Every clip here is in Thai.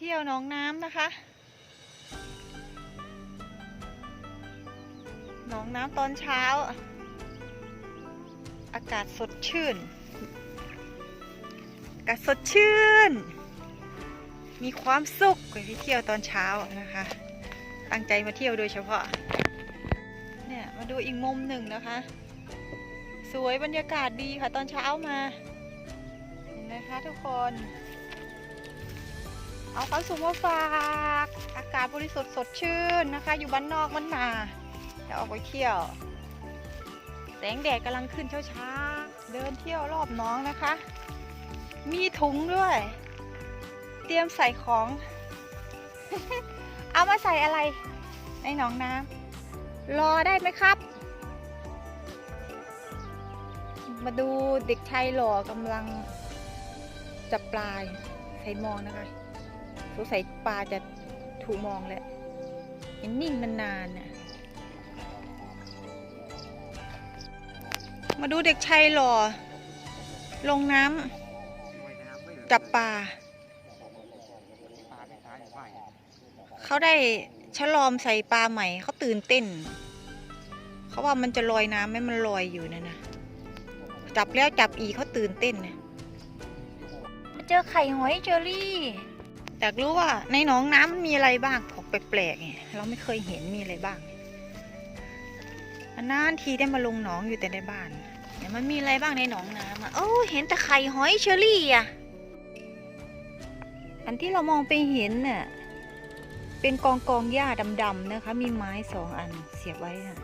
เที่ยวหนองน้ำนะคะ หนองน้ำตอนเช้า อากาศสดชื่น อากาศสดชื่น มีความสุขไปเที่ยวตอนเช้านะคะ ตั้งใจมาเที่ยวโดยเฉพาะ เนี่ยมาดูอีกมุมหนึ่งนะคะ สวยบรรยากาศดีค่ะตอนเช้ามา เห็นไหมคะทุกคน เอาความสุขมาฝาก อากาศบริสุทธิ์สดชื่นนะคะ อยู่บ้านนอกมันนาจะออกไปเที่ยว แสงแดดกำลังขึ้นช้าๆ เดินเที่ยวรอบน้องนะคะ มีถุงด้วย เตรียมใส่ของ เอามาใส่อะไร ในหนองน้ำรอได้ไหมครับ มาดูเด็กชายหล่อกำลังจับปลายใส่มองนะคะ สงสัยปลาจะถูกมองแหละยังนิ่งมันนานน่ะ มาดูเด็กชายหล่อ ลงน้ำจับปลา เขาได้ฉลอมใส่ปลาใหม่ เขาตื่นเต้น เขาว่ามันจะลอยน้ำไหมมันลอยอยู่นะนะ จับแล้วจับอีเขาตื่นเต้นนะมาเจอไข่หอยเจอรี่ อยากรู้ว่าในหนองน้ำมันมีอะไรบ้างของแปลกๆไงเราไม่เคยเห็นมีอะไรบ้างนานทีได้มาลงหนองอยู่แต่ในบ้านเนี่ยมันมีอะไรบ้างในหนองน้ำอะโอ้เห็นต่ไข่หอยเชอรี่อะอันที่เรามองไปเห็นน่ะเป็นกองกองหญ้าดำๆนะคะ มีไม้สองอันเสียบไว้นะ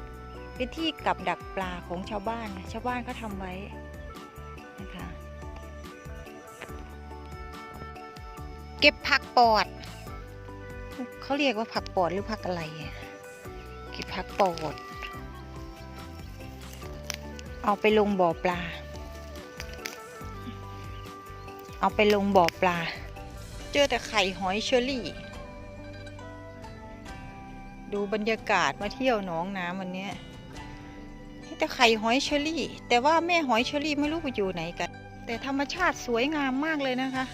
เป็นที่กับดักปลาของชาวบ้าน ชาวบ้านเขาทำไว้นะคะ เก็บผักปอด เขาเรียกว่าผักปอดหรือผักอะไร เก็บผักปอด เอาไปลงบ่อปลา เอาไปลงบ่อปลา เจอแต่ไข่หอยเชอรี่ ดูบรรยากาศมาเที่ยวหนองน้ำวันนี้แต่ไข่หอยเชอรี่ แต่ว่าแม่หอยเชอรี่ไม่รู้ไปอยู่ไหนกัน แต่ธรรมชาติสวยงามมากเลยนะคะ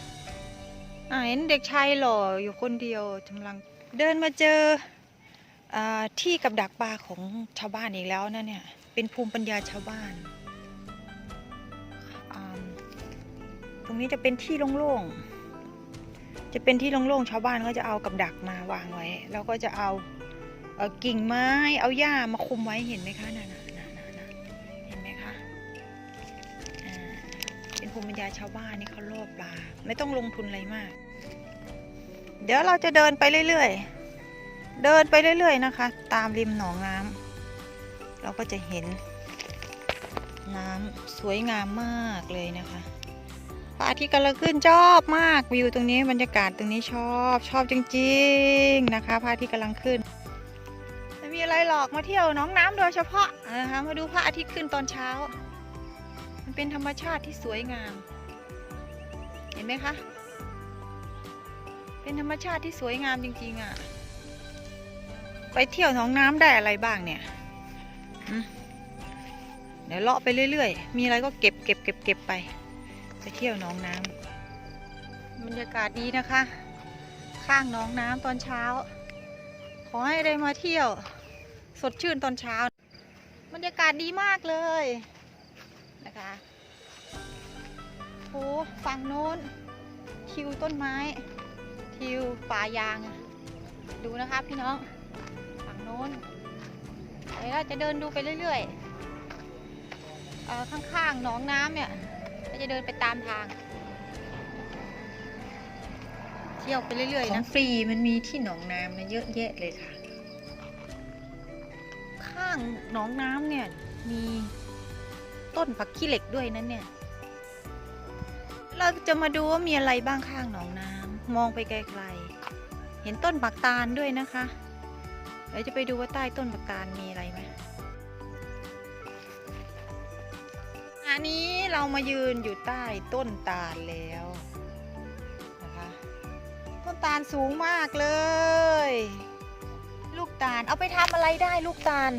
เห็นเด็กชายหล่ออยู่คนเดียวกำลังเดินมาเจออที่กับดักปลาของชาวบ้านอีกแล้วนะเนี่ย เป็นภูมิปัญญาชาวบ้าน ตรงนี้จะเป็นที่โล่งๆ จะเป็นที่โล่งๆ ชาวบ้านก็จะเอากับดักมาวางไว้ แล้วก็จะเอาเอ่อกิ่งไม้ เอาหญ้ามาคุมไว้เห็นไหมคะนั่น ภูมิปัญญาชาวบ้านนี่เขาโล่อปลาไม่ต้องลงทุนอะไรมาก เดี๋ยวเราจะเดินไปเรื่อยๆ เดินไปเรื่อย ๆ นะคะ ตามริมหนองน้ำเราก็จะเห็น น้ำสวยงามมากเลยนะคะพระอาทิตย์กำลังขึ้นชอบมากวิวตรงนี้บรรยากาศตรงนี้ชอบชอบจริง ๆนะคะพระอาทิตย์กำลังขึ้นไม่มีอะไรหรอกมาเที่ยวน้องน้ำโดยเฉพาะนะคะมาดูพระอาทิตย์ขึ้นตอนเช้า เป็นธรรมชาติที่สวยงาม เห็นไหมคะ เป็นธรรมชาติที่สวยงามจริง ๆอะ ไปเที่ยวหน้องน้ำได้อะไรบ้างเนี่ยเดี๋ยวเลาะไปเรื่อยๆ มีอะไรก็เก็บเก็บเก็บเก็บไป ไปเที่ยวหน้องน้ำบรรยากาศดีนะคะ ข้างหน้องน้ำตอนเช้า ขอให้ได้มาเที่ยว สดชื่นตอนเช้า บรรยากาศดีมากเลย นะคะโอ้ฝั่งโน้นทิวต้นไม้ ทิวป่ายางอะดูนะคะพี่น้อง ฝั่งโน้นเดี๋ยวเราจะเดินดูไปเรื่อยๆเอ่อข้างๆหนองน้ำเนี่ยเราจะเดินไปตามทาง เที่ยวไปเรื่อยๆนะฟรีมันมีที่หนองน้ำนะเยอะแยะเลยค่ะ ข้างหนองน้ำเนี่ยมี ต้นผักขี้เหล็กด้วยนั่นเนี่ย เราจะมาดูว่ามีอะไรบ้างข้างหนองน้ำมองไปไกลๆ เห็นต้นผักตาลด้วยนะคะเดี๋ยวจะไปดูว่าใต้ต้นผักตาลมีอะไรไหมอันนี้เรามายืนอยู่ใต้ต้นตาลแล้วนะคะต้นตาลสูงมากเลย ลูกตาลเอาไปทำอะไรได้ลูกตาล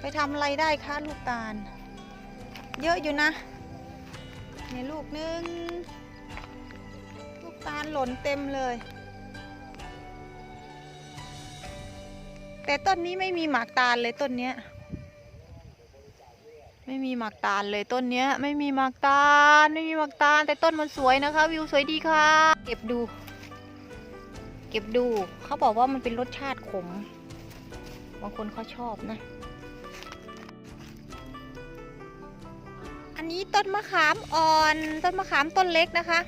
ไปทำอะไรได้คะลูกตาล เยอะอยู่นะ ในลูกนึง ลูกตตาลหล่นเต็มเลย แต่ต้นนี้ไม่มีหมากตาลเลยต้นเนี้ย ไม่มีหมากตาลเลยต้นเนี้ย ไม่มีหมากตาล ไม่มีหมากตาล แต่ต้นมันสวยนะคะ วิวสวยดีค่ะ เก็บดู เก็บดู เขาบอกว่ามันเป็นรสชาติขม บางคนเขาชอบนะ อันนี้ต้นมะขามอ่อน ต้นมะขามต้นเล็กนะคะ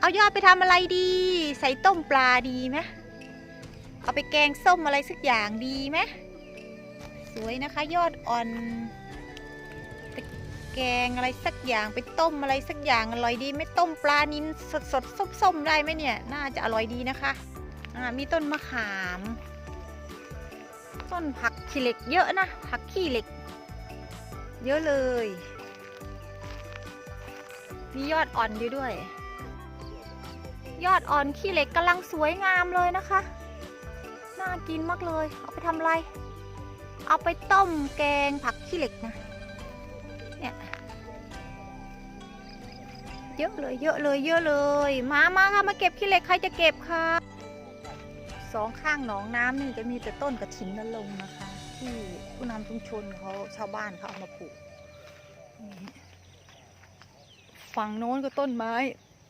เอายอดไปทำอะไรดี ใส่ต้มปลาดีไหมเอาไปแกงส้มอะไรสักอย่างดีไหมสวยนะคะ ยอดอ่อนไปแกงอะไรสักอย่างไปต้มอะไรสักอย่างอร่อยดีไหม่ต้มปลานินสดสดๆส้มๆได้ไหมเนี่ยน่าจะอร่อยดีนะคะอ่ามีต้นมะขาม ต้นผักขี้เหล็กเยอะนะผักขี้เหล็ก เยอะเลย มียอดอ่อนอยู่ด้วย ยอดอ่อนขี้เหล็กกำลังสวยงามเลยนะคะ น่ากินมากเลย เอาไปทำอะไร เอาไปต้มแกงผักขี้เหล็กนะ เนี่ย เยอะเลยเยอะเลยเยอะเลย มามาค่ะมาเก็บขี้เหล็กใครจะเก็บคะสองข้างหนองน้ำนี่จะมีแต่ต้นกระถินนรงค์นะคะ ที่ผู้นำชุมชนเขาชาวบ้านเขาเอามาปลูก ฝั่งโน้นก็ต้นไม้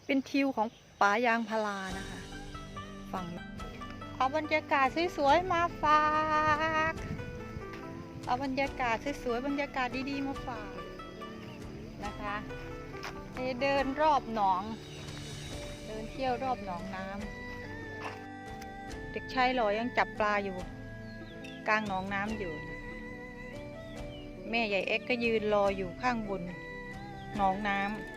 เป็นทิวของป่ายางพารานะคะ ฝั่งเอาบรรยากาศสวยๆมาฝากเอาบรรยากาศสวยๆบรรยากาศดีๆมาฝากนะคะเดินรอบหนอง เดินเที่ยวรอบหนองน้ำเด็กชายหลอยังจับปลาอยู่ กลางหนองน้ำอยู่ แม่ใหญ่เอ็กก็ยืนรออยู่ข้างบนหนองน้ำ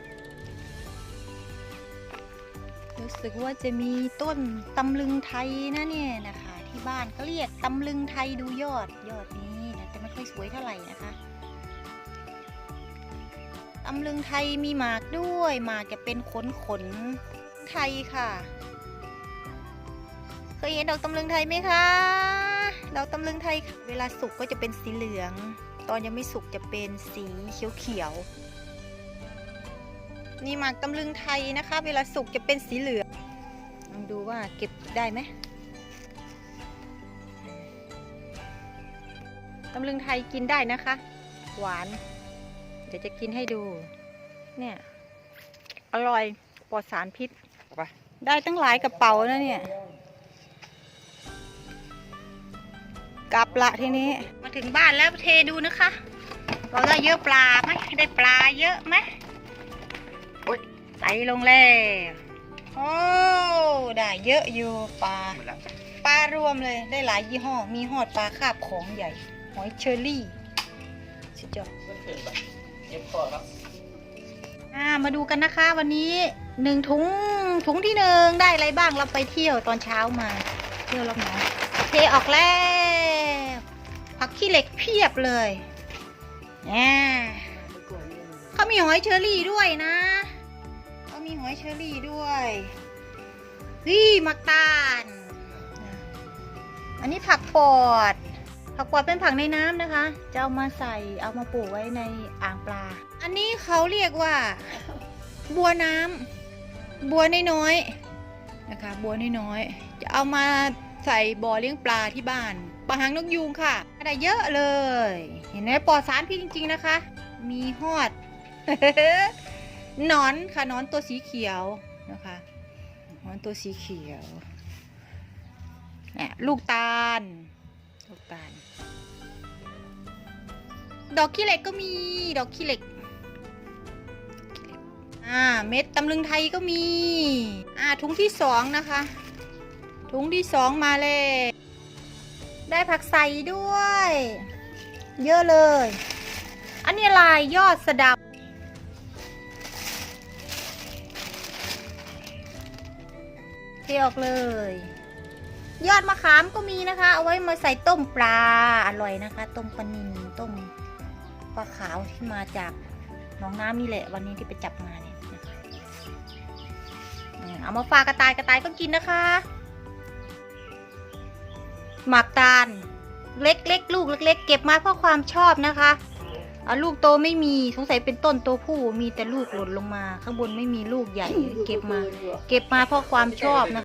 รู้สึกว่าจะมีต้นตำลึงไทยนะเนี่ยนะคะ ที่บ้านเขาเรียกตำลึงไทยดูยอดยอดนี้นะแต่ไม่ค่อยสวยเท่าไหร่นะคะตำลึงไทยมีหมากด้วยหมากจะเป็นขนขนไทยค่ะ เคยเห็นดอกตำลึงไทยไหมคะดอกตำลึงไทยเวลาสุกก็จะเป็นสีเหลือง ตอนยังไม่สุกจะเป็นสีเขียวๆ นี่หมากตำลึงไทยนะคะ เวลาสุกจะเป็นสีเหลืองลองดูว่าเก็บได้ไหมตำลึงไทยกินได้นะคะ หวาน เดี๋ยวจะกินให้ดู เนี่ย อร่อยปลอดสารพิษไปได้ตั้งหลายกระเป๋านะเนี่ย กลับละทีนี้ มาถึงบ้านแล้วเทดูนะคะว่าได้เยอะปลาไหมได้ปลาเยอะไหมโอ๊ย ไหลลงแล้วโอ้ได้เยอะอยู่ปลาหมดล้วปลารวมเลยได้หลายยี่ห้อ มีหอดปลาคาบของใหญ่ หอยเชอรี่สุดยอดก็คือแบบเย็บคอครับอ่ามาดูกันนะคะวันนี้หนึ่งถุงถุงที่หนึ่งได้อะไรบ้างเราไปเที่ยวตอนเช้ามา เที่ยวรอบน้ำเทออกแล้วผักขี้เหล็กเพียบเลยแหมเขามีหอยเชอรี่ด้วยนะ เขามีหอยเชอรี่ด้วยนี่มักตาล อันนี้ผักปอด ผักปอดเป็นผักในน้ำนะคะ จะเอามาใส่เอามาปลูกไว้ในอ่างปลา อันนี้เขาเรียกว่า บัวน้ำบัวน้อยๆนะคะ บัวน้อยๆจะเอามาใส่บ่อเลี้ยงปลาที่บ้านปลาหางนกยูงค่ะได้เยอะเลย เห็นไหมปลอดสารพิษจริง ๆ นะคะ มีหอด นอนค่ะนอนตัวสีเขียวนะคะนอนตัวสีเขียวเนี่ยลูกตาล ลูกตาล ดอกขี้เหล็กก็มีดอกขี้เหล็กอ่าเม็ดตำลึงไทยก็มีอ่าถุงที่สองนะคะ ถุงที่สองมาเลย ได้ผักใส่ด้วย เยอะเลย อันนี้ลายยอดสะดับ ทออกเลย ยอดมะขามก็มีนะคะ เอาไว้มาใส่ต้มปลาอร่อยนะคะ ต้มปลานิลต้มปลาขาวที่มาจากหนองน้ำนี่แหละ วันนี้ที่ไปจับมาเนี่ยนะคะเอามาฝากกระต่ายกระต่ายก็กินนะคะ หมักตาลเล็กเล็กลูกเล็ก ๆ เก็บมาเพราะความชอบนะคะอะลูกโตไม่มีสงสัยเป็นต้นโตผู้มีแต่ลูกหล่นลงมา ข้างบนไม่มีลูกใหญ่ เก็บมา เก็บมาเพราะความชอบนะ